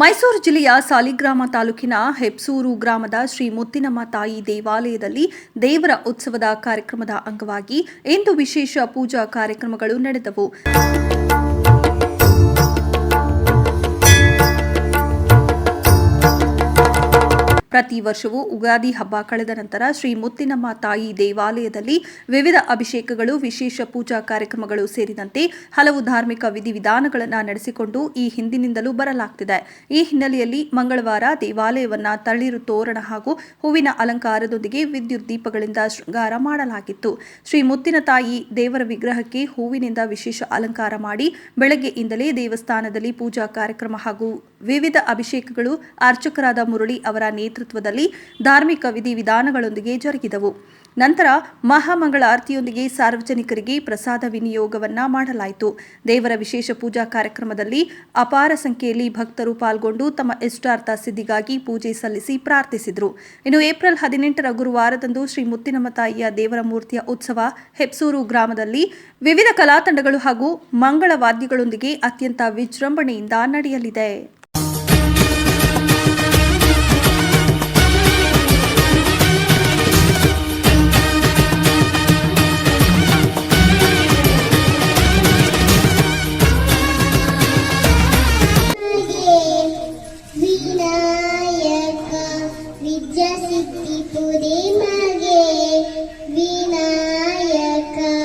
ಮೈಸೂರು ಜಿಲ್ಲೆಯ ಸಾಲಿಗ್ರಾಮ ತಾಲೂಕಿನ ಹೆಪ್ಸೂರು ಗ್ರಾಮದ ಶ್ರೀ ಮುತ್ತಿನಮ್ಮ ತಾಯಿ ದೇವಾಲಯದಲ್ಲಿ ದೇವರ ಉತ್ಸವದ ಕಾರ್ಯಕ್ರಮದ ಅಂಗವಾಗಿ ಇಂದು ವಿಶೇಷ ಪೂಜಾ ಕಾರ್ಯಕ್ರಮಗಳು ನಡೆದವು. ಪ್ರತಿ ವರ್ಷವೂ ಉಗಾದಿ ಹಬ್ಬ ಕಳೆದ ನಂತರ ಶ್ರೀ ಮುತ್ತಿನಮ್ಮ ತಾಯಿ ದೇವಾಲಯದಲ್ಲಿ ವಿವಿಧ ಅಭಿಷೇಕಗಳು, ವಿಶೇಷ ಪೂಜಾ ಕಾರ್ಯಕ್ರಮಗಳು ಸೇರಿದಂತೆ ಹಲವು ಧಾರ್ಮಿಕ ವಿಧಿವಿಧಾನಗಳನ್ನು ನಡೆಸಿಕೊಂಡು ಈ ಹಿಂದಿನಿಂದಲೂ ಬರಲಾಗ್ತಿದೆ. ಈ ಹಿನ್ನೆಲೆಯಲ್ಲಿ ಮಂಗಳವಾರ ದೇವಾಲಯವನ್ನ ತಳಿರು ತೋರಣ ಹಾಗೂ ಹೂವಿನ ಅಲಂಕಾರದೊಂದಿಗೆ ವಿದ್ಯುತ್ ದೀಪಗಳಿಂದ ಶೃಂಗಾರ ಮಾಡಲಾಗಿತ್ತು. ಶ್ರೀ ಮುತ್ತಿನ ತಾಯಿ ದೇವರ ವಿಗ್ರಹಕ್ಕೆ ಹೂವಿನಿಂದ ವಿಶೇಷ ಅಲಂಕಾರ ಮಾಡಿ ಬೆಳಗ್ಗೆಯಿಂದಲೇ ದೇವಸ್ಥಾನದಲ್ಲಿ ಪೂಜಾ ಕಾರ್ಯಕ್ರಮ ಹಾಗೂ ವಿವಿಧ ಅಭಿಷೇಕಗಳು ಅರ್ಚಕರಾದ ಮುರಳಿ ಅವರ ನೇತೃತ್ವದಲ್ಲಿ ಧಾರ್ಮಿಕ ವಿಧಿವಿಧಾನಗಳೊಂದಿಗೆ ಜರುಗಿದವು. ನಂತರ ಮಹಾಮಂಗಳಾರತಿಯೊಂದಿಗೆ ಸಾರ್ವಜನಿಕರಿಗೆ ಪ್ರಸಾದ ವಿನಿಯೋಗವನ್ನ ಮಾಡಲಾಯಿತು. ದೇವರ ವಿಶೇಷ ಪೂಜಾ ಕಾರ್ಯಕ್ರಮದಲ್ಲಿ ಅಪಾರ ಸಂಖ್ಯೆಯಲ್ಲಿ ಭಕ್ತರು ಪಾಲ್ಗೊಂಡು ತಮ್ಮ ಇಷ್ಟಾರ್ಥ ಸಿದ್ಧಿಗಾಗಿ ಪೂಜೆ ಸಲ್ಲಿಸಿ ಪ್ರಾರ್ಥಿಸಿದರು. ಇನ್ನು ಏಪ್ರಿಲ್ ಹದಿನೆಂಟರ ಗುರುವಾರದಂದು ಶ್ರೀ ಮುತ್ತಿನಮ್ಮ ತಾಯಿಯ ದೇವರ ಮೂರ್ತಿಯ ಉತ್ಸವ ಹೆಪ್ಸೂರು ಗ್ರಾಮದಲ್ಲಿ ವಿವಿಧ ಕಲಾತಂಡಗಳು ಹಾಗೂ ಮಂಗಳ ವಾದ್ಯಗಳೊಂದಿಗೆ ಅತ್ಯಂತ ವಿಜೃಂಭಣೆಯಿಂದ ನಡೆಯಲಿದೆ.